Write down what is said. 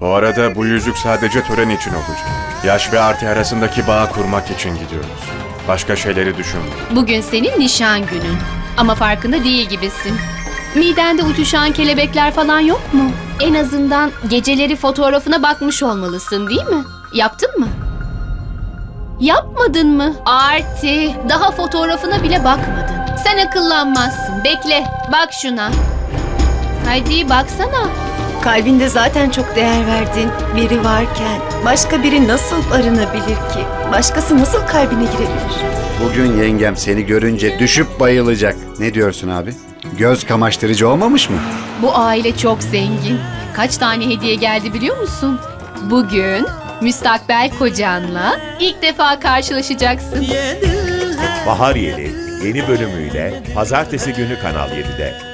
Bu arada bu yüzük sadece tören için olacak. Yaş ve artı arasındaki bağı kurmak için gidiyoruz. Başka şeyleri düşünme. Bugün senin nişan günün. Ama farkında değil gibisin. Midende uçuşan kelebekler falan yok mu? En azından geceleri fotoğrafına bakmış olmalısın değil mi? Yaptın mı? Yapmadın mı? Arti, daha fotoğrafına bile bakmadın. Sen akıllanmazsın. Bekle, bak şuna. Haydi baksana. Kalbinde zaten çok değer verdiğin biri varken başka biri nasıl barınabilir ki? Başkası nasıl kalbine girebilir? Bugün yengem seni görünce düşüp bayılacak. Ne diyorsun abi? Göz kamaştırıcı olmamış mı? Bu aile çok zengin. Kaç tane hediye geldi biliyor musun? Bugün müstakbel kocanla ilk defa karşılaşacaksın. Bahar Yeli yeni bölümüyle pazartesi günü Kanal 7'de.